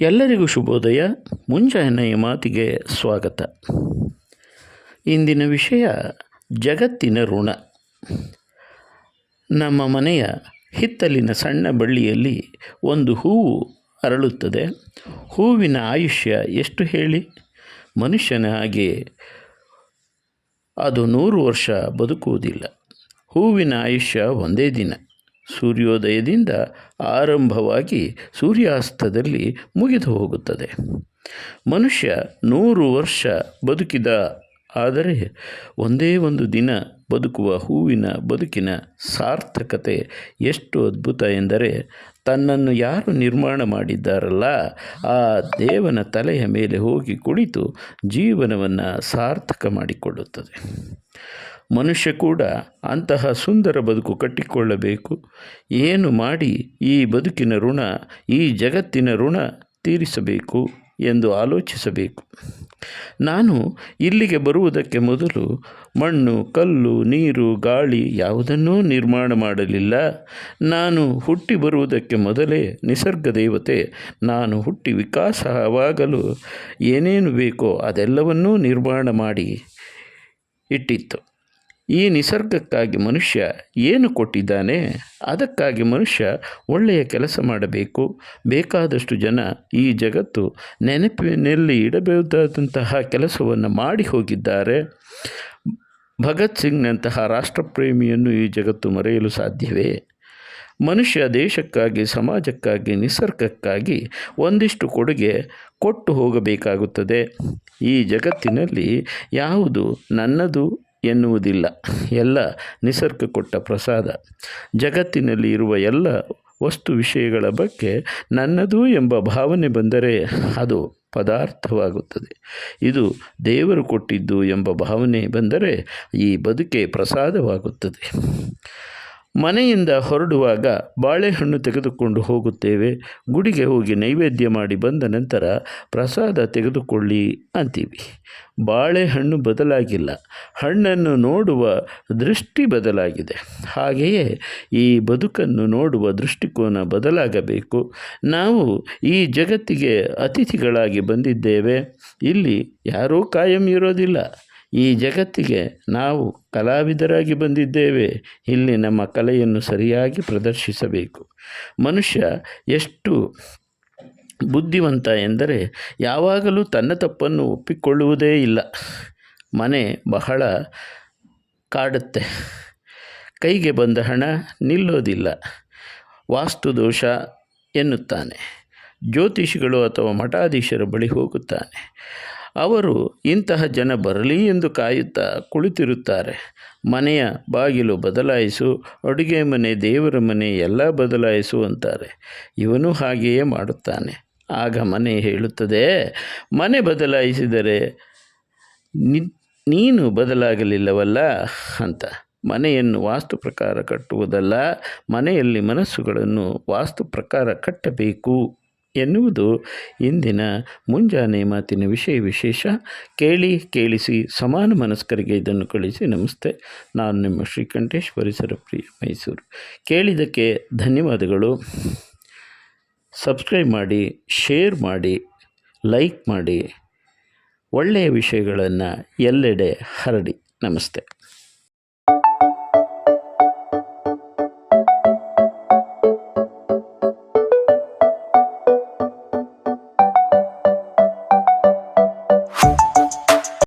ಎಲ್ಲರಿಗೂ ಶುಭೋದಯ. ಮುಂಜಾನೆಯ ಮಾತಿಗೆ ಸ್ವಾಗತ. ಇಂದಿನ ವಿಷಯ ಜಗತ್ತಿನ ಋಣ. ನಮ್ಮ ಮನೆಯ ಹಿತ್ತಲಿನ ಸಣ್ಣ ಬಳ್ಳಿಯಲ್ಲಿ ಒಂದು ಹೂವು ಅರಳುತ್ತದೆ. ಹೂವಿನ ಆಯುಷ್ಯ ಎಷ್ಟು ಹೇಳಿ? ಮನುಷ್ಯನ ಹಾಗೆ ಅದು ನೂರು ವರ್ಷ ಬದುಕುವುದಿಲ್ಲ. ಹೂವಿನ ಆಯುಷ್ಯ ಒಂದೇ ದಿನ. ಸೂರ್ಯೋದಯದಿಂದ ಆರಂಭವಾಗಿ ಸೂರ್ಯಾಸ್ತದಲ್ಲಿ ಮುಗಿದು ಹೋಗುತ್ತದೆ. ಮನುಷ್ಯ ನೂರು ವರ್ಷ ಬದುಕಿದ, ಆದರೆ ಒಂದೇ ಒಂದು ದಿನ ಬದುಕುವ ಹೂವಿನ ಬದುಕಿನ ಸಾರ್ಥಕತೆ ಎಷ್ಟು ಅದ್ಭುತ ಎಂದರೆ, ತನ್ನನ್ನು ಯಾರು ನಿರ್ಮಾಣ ಮಾಡಿದ್ದಾರಲ್ಲ, ಆ ದೇವನ ತಲೆಯ ಮೇಲೆ ಹೋಗಿ ಕುಳಿತು ಜೀವನವನ್ನು ಸಾರ್ಥಕ ಮಾಡಿಕೊಳ್ಳುತ್ತದೆ. ಮನುಷ್ಯ ಕೂಡ ಅಂತಹ ಸುಂದರ ಬದುಕು ಕಟ್ಟಿಕೊಳ್ಳಬೇಕು. ಏನು ಮಾಡಿ ಈ ಬದುಕಿನ ಋಣ, ಈ ಜಗತ್ತಿನ ಋಣ ತೀರಿಸಬೇಕು ಎಂದು ಆಲೋಚಿಸಬೇಕು. ನಾನು ಇಲ್ಲಿಗೆ ಬರುವುದಕ್ಕೆ ಮೊದಲು ಮಣ್ಣು, ಕಲ್ಲು, ನೀರು, ಗಾಳಿ ಯಾವುದನ್ನೂ ನಿರ್ಮಾಣ ಮಾಡಲಿಲ್ಲ. ನಾನು ಹುಟ್ಟಿ ಬರುವುದಕ್ಕೆ ಮೊದಲೇ ನಿಸರ್ಗ ದೇವತೆ ನಾನು ಹುಟ್ಟಿ ವಿಕಾಸವಾಗಲು ಏನೇನು ಬೇಕೋ ಅದೆಲ್ಲವನ್ನೂ ನಿರ್ಮಾಣ ಮಾಡಿ ಇಟ್ಟಿತ್ತು. ಈ ನಿಸರ್ಗಕ್ಕಾಗಿ ಮನುಷ್ಯ ಏನು ಕೊಟ್ಟಿದ್ದಾನೆ? ಅದಕ್ಕಾಗಿ ಮನುಷ್ಯ ಒಳ್ಳೆಯ ಕೆಲಸ ಮಾಡಬೇಕು. ಬೇಕಾದಷ್ಟು ಜನ ಈ ಜಗತ್ತು ನೆನಪಿನಲ್ಲಿ ಇಡಬಹುದಾದಂತಹ ಕೆಲಸವನ್ನು ಮಾಡಿ ಹೋಗಿದ್ದಾರೆ. ಭಗತ್ ಸಿಂಗ್ನಂತಹ ರಾಷ್ಟ್ರಪ್ರೇಮಿಯನ್ನು ಈ ಜಗತ್ತು ಮರೆಯಲು ಸಾಧ್ಯವೇ? ಮನುಷ್ಯ ದೇಶಕ್ಕಾಗಿ, ಸಮಾಜಕ್ಕಾಗಿ, ನಿಸರ್ಗಕ್ಕಾಗಿ ಒಂದಿಷ್ಟು ಕೊಡುಗೆ ಕೊಟ್ಟು ಹೋಗಬೇಕಾಗುತ್ತದೆ. ಈ ಜಗತ್ತಿನಲ್ಲಿ ಯಾವುದು ನನ್ನದು ಎನ್ನುವುದಿಲ್ಲ. ಎಲ್ಲ ನಿಸರ್ಗ ಕೊಟ್ಟ ಪ್ರಸಾದ. ಜಗತ್ತಿನಲ್ಲಿ ಇರುವ ಎಲ್ಲ ವಸ್ತು ವಿಷಯಗಳ ಬಗ್ಗೆ ನನ್ನದು ಎಂಬ ಭಾವನೆ ಬಂದರೆ ಅದು ಪದಾರ್ಥವಾಗುತ್ತದೆ. ಇದು ದೇವರು ಕೊಟ್ಟಿದ್ದು ಎಂಬ ಭಾವನೆ ಬಂದರೆ ಈ ಬದುಕೆ ಪ್ರಸಾದವಾಗುತ್ತದೆ. ಮನೆಯಿಂದ ಹೊರಡುವಾಗ ಬಾಳೆಹಣ್ಣು ತೆಗೆದುಕೊಂಡು ಹೋಗುತ್ತೇವೆ. ಗುಡಿಗೆ ಹೋಗಿ ನೈವೇದ್ಯ ಮಾಡಿ ಬಂದ ನಂತರ ಪ್ರಸಾದ ತೆಗೆದುಕೊಳ್ಳಿ ಅಂತೀವಿ. ಬಾಳೆಹಣ್ಣು ಬದಲಾಗಿಲ್ಲ. ಹಣ್ಣನ್ನು ನೋಡುವ ದೃಷ್ಟಿ ಬದಲಾಗಿದೆ. ಹಾಗೆಯೇ ಈ ಬದುಕನ್ನು ನೋಡುವ ದೃಷ್ಟಿಕೋನ ಬದಲಾಗಬೇಕು. ನಾವು ಈ ಜಗತ್ತಿಗೆ ಅತಿಥಿಗಳಾಗಿ ಬಂದಿದ್ದೇವೆ. ಇಲ್ಲಿ ಯಾರೂ ಕಾಯಂ ಇರೋದಿಲ್ಲ. ಈ ಜಗತ್ತಿಗೆ ನಾವು ಕಲಾವಿದರಾಗಿ ಬಂದಿದ್ದೇವೆ. ಇಲ್ಲಿ ನಮ್ಮ ಕಲೆಯನ್ನು ಸರಿಯಾಗಿ ಪ್ರದರ್ಶಿಸಬೇಕು. ಮನುಷ್ಯ ಎಷ್ಟು ಬುದ್ಧಿವಂತ ಎಂದರೆ ಯಾವಾಗಲೂ ತನ್ನ ತಪ್ಪನ್ನು ಒಪ್ಪಿಕೊಳ್ಳುವುದೇ ಇಲ್ಲ. ಮನೆ ಬಹಳ ಕಾಡುತ್ತೆ. ಕೈಗೆ ಬಂದ ಹಣ ನಿಲ್ಲೋದಿಲ್ಲ. ವಾಸ್ತು ದೋಷ ಎನ್ನುತ್ತಾನೆ. ಜ್ಯೋತಿಷಿಗಳು ಅಥವಾ ಮಠಾಧೀಶರ ಬಳಿ ಹೋಗುತ್ತಾನೆ. ಅವರು ಇಂತಹ ಜನ ಬರಲಿ ಎಂದು ಕಾಯುತ್ತಾ ಕುಳಿತಿರುತ್ತಾರೆ. ಮನೆಯ ಬಾಗಿಲು ಬದಲಾಯಿಸು, ಅಡುಗೆ ಮನೆ, ದೇವರ ಮನೆ ಎಲ್ಲ ಬದಲಾಯಿಸು ಅಂತಾರೆ. ಇವನು ಹಾಗೆಯೇ ಮಾಡುತ್ತಾನೆ. ಆಗ ಮನೆ ಹೇಳುತ್ತದೆ, ಮನೆ ಬದಲಾಯಿಸಿದರೆ ನೀನು ಬದಲಾಗಲಿಲ್ಲವಲ್ಲ? ಅಂತ. ಮನೆಯನ್ನು ವಾಸ್ತು ಪ್ರಕಾರ ಕಟ್ಟುವುದಲ್ಲ, ಮನೆಯಲ್ಲಿ ಮನಸ್ಸುಗಳನ್ನು ವಾಸ್ತು ಪ್ರಕಾರ ಕಟ್ಟಬೇಕು. ಎನ್ನುವುದು ಇಂದಿನ ಮುಂಜಾನೆ ಮಾತಿನ ವಿಷಯ ವಿಶೇಷ. ಕೇಳಿ, ಕೇಳಿಸಿ, ಸಮಾನ ಮನಸ್ಕರಿಗೆ ಇದನ್ನು ಕಳಿಸಿ. ನಮಸ್ತೆ. ನಾನು ನಿಮ್ಮ ಶ್ರೀಕಂಠೇಶ್ ಪರಿಸರ ಪ್ರಿಯ ಮೈಸೂರು. ಕೇಳಿದ್ದಕ್ಕೆ ಧನ್ಯವಾದಗಳು. ಸಬ್ಸ್ಕ್ರೈಬ್ ಮಾಡಿ, ಶೇರ್ ಮಾಡಿ, ಲೈಕ್ ಮಾಡಿ. ಒಳ್ಳೆಯ ವಿಷಯಗಳನ್ನು ಎಲ್ಲೆಡೆ ಹರಡಿ. ನಮಸ್ತೆ.